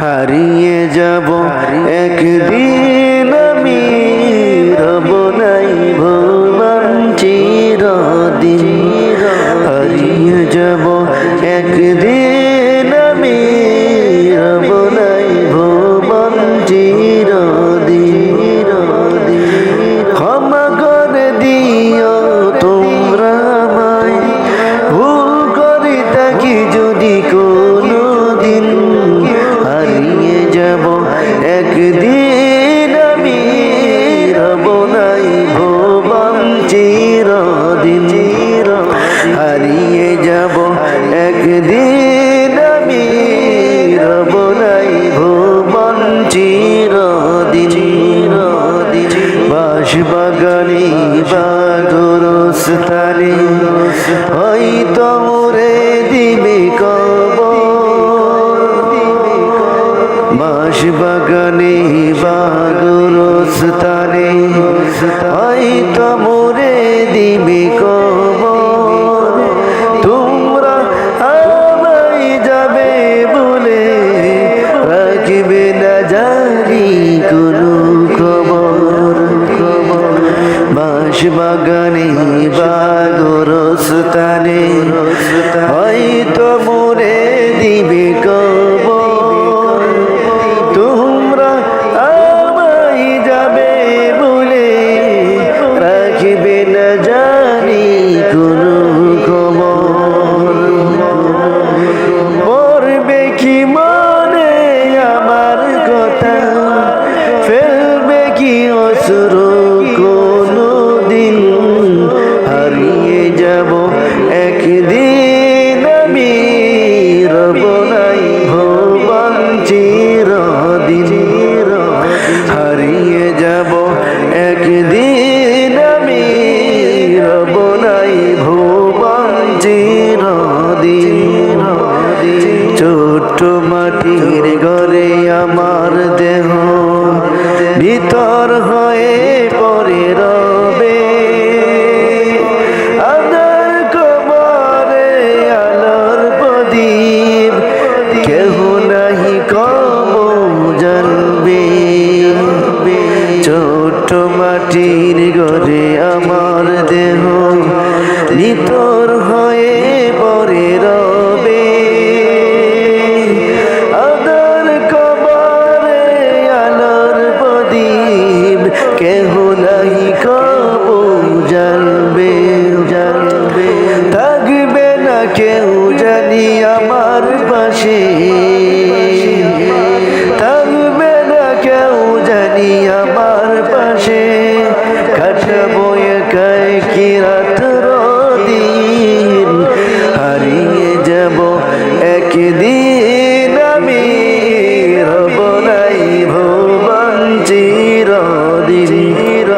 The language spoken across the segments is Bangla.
হারিয়ে যাব। একদিন আমি রব নাই ভুবন চিরদিন। হারিয়ে যাব। একদিন আমি রব নাই ভুবন চিরদিন। ক্ষমা করে যদি কোনো হয়তো মোরে দিবি কবর। বাস বাগানে বাগরস্থানে। হয়তো বাগানে বাগরস্থানে হয়তো ভিতর হয়ে পড়ে রবে। আদার কবরে আলোর প্রদীপ, কেহ নাহি কব জানবে। ছোট মাটির ঘরে আমার দেহ। কেউ জানি আমার পাশে। থাকবে না কেউ জানি আমার পাশে। কাটাবো একাই কি রাত দিন হারিয়ে যাব একদিন আমি। রব নাই ভুবন চিরদিন।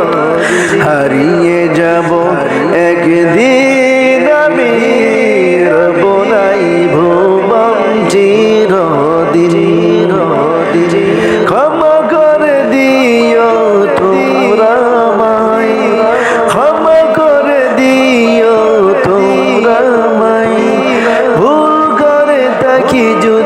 হারিয়ে যাব একদিন থাকি যদি